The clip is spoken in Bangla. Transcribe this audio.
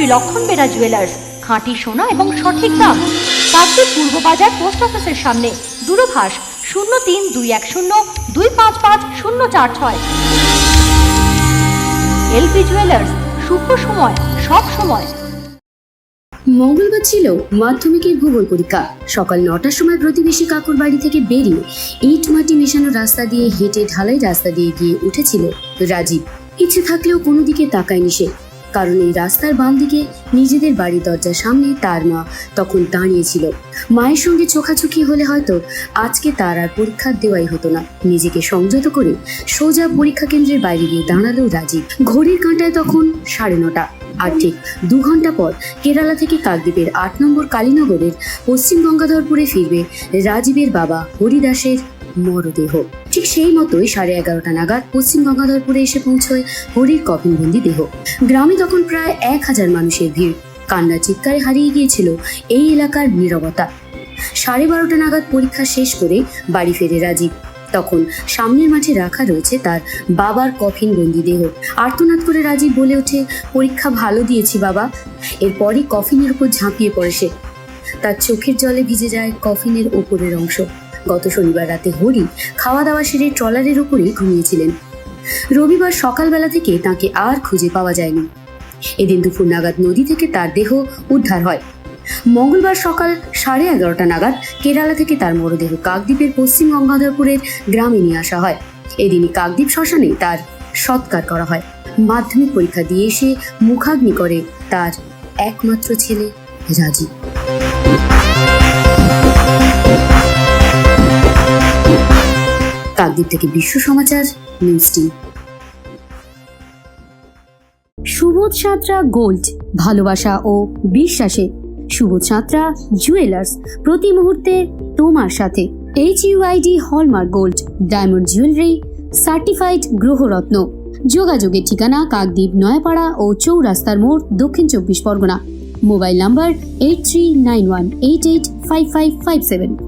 শ্রী লক্ষণ বেরা জুয়েলার্স খাঁটি সোনা এবং সঠিক দাম। কাকদ্বীপ পূর্ব বাজার পোস্ট অফিসের সামনে, দূরভাষ শূন্য তিন দুই এক শূন্য দুই পাঁচ পাঁচ শূন্য চার ছয়। এলপি জুয়েলার্স শুভ সময়, সব সময়। মঙ্গলবার ছিল মাধ্যমিকের ভূগোল পরীক্ষা। সকাল নটার সময় প্রতিবেশী কাকুর বাড়ি থেকে বেরিয়ে ইট মাটি মেশানো রাস্তা দিয়ে হেঁটে ঢালাই রাস্তা দিয়ে গিয়ে উঠেছিল রাজীব। ইচ্ছে থাকলেও কোনো দিকে তাকায়নি সে। কারণ এই রাস্তার বাম দিকে নিজেদের বাড়ির দরজার সামনে তার মা তখন দাঁড়িয়েছিল মায়ের সঙ্গে চোখাচোখি হলে হয়তো আজকে তার আর পরীক্ষা দেওয়াই হতো না। নিজেকে সংযত করে সোজা পরীক্ষা কেন্দ্রের বাইরে গিয়ে দাঁড়াল রাজীব। ঘড়ির কাঁটায় তখন সাড়ে নটা। আর ঠিক দু ঘণ্টা পর কেরালা থেকে কাকদ্বীপের আট নম্বর কালীনগরের পশ্চিম গঙ্গাধরপুরে ফিরবে রাজীবের বাবা হরিদাসের মরদেহ। ঠিক সেই মতোই সাড়ে এগারোটা নাগাদ পশ্চিম গঙ্গাধরপুরে এসে পৌঁছয় হরির কফিনবন্দি দেহ। গ্রামে তখন প্রায় এক হাজার মানুষের ভিড়। কান্না চিৎকারে হারিয়ে গিয়েছিল এই এলাকার নীরবতা। সাড়ে বারোটা নাগাদ পরীক্ষা শেষ করে বাড়ি ফেরে রাজীব তখন সামনের মাঠে রাখা রয়েছে তার বাবার কফিন বন্দি দেহ। আর্তনাদ করে রাজীব বলে ওঠে, পরীক্ষা ভালো দিয়েছি বাবা। এরপরই কফিনের উপর ঝাঁপিয়ে পড়ে সে। তার চোখের জলে ভিজে যায় কফিনের ওপরের অংশ। গত শনিবার রাতে হরি খাওয়া দাওয়া সেরে ট্রলারের উপরেই ঘুমিয়েছিলেন। রবিবার সকালবেলা থেকে তাকে আর খুঁজে পাওয়া যায়নি। এদিন দুপুর নাগাদ নদী থেকে তার দেহ উদ্ধার হয়। মঙ্গলবার সকাল সাড়ে এগারোটা নাগাদ কেরালা থেকে তার মরদেহ কাকদ্বীপের পশ্চিম গঙ্গাধরপুরের গ্রামে নিয়ে আসা হয়। এদিনই কাকদ্বীপ শ্মশানে তার সৎকার করা হয়। মাধ্যমিক পরীক্ষা দিয়ে এসে মুখাগ্নি করে তার একমাত্র ছেলে রাজীব। কাকদ্বীপ থেকে Bishwa Samachar, news team. Subodh Santra gold, ভালোবাসা ও বিশ্বাসে। সুবোধ সাঁতরা জুয়েলার্স, প্রতি মুহূর্তে তোমার সাথে। H UID hallmark gold diamond jewellery certified গ্রহরত্ন। যোগাযোগের ঠিকানা কাকদ্বীপ, নয়াপাড়া ও চৌরাস্তার মোড়, Dakshin Chabbish Pargana. Mobile number eight three nine one eight eight five five five seven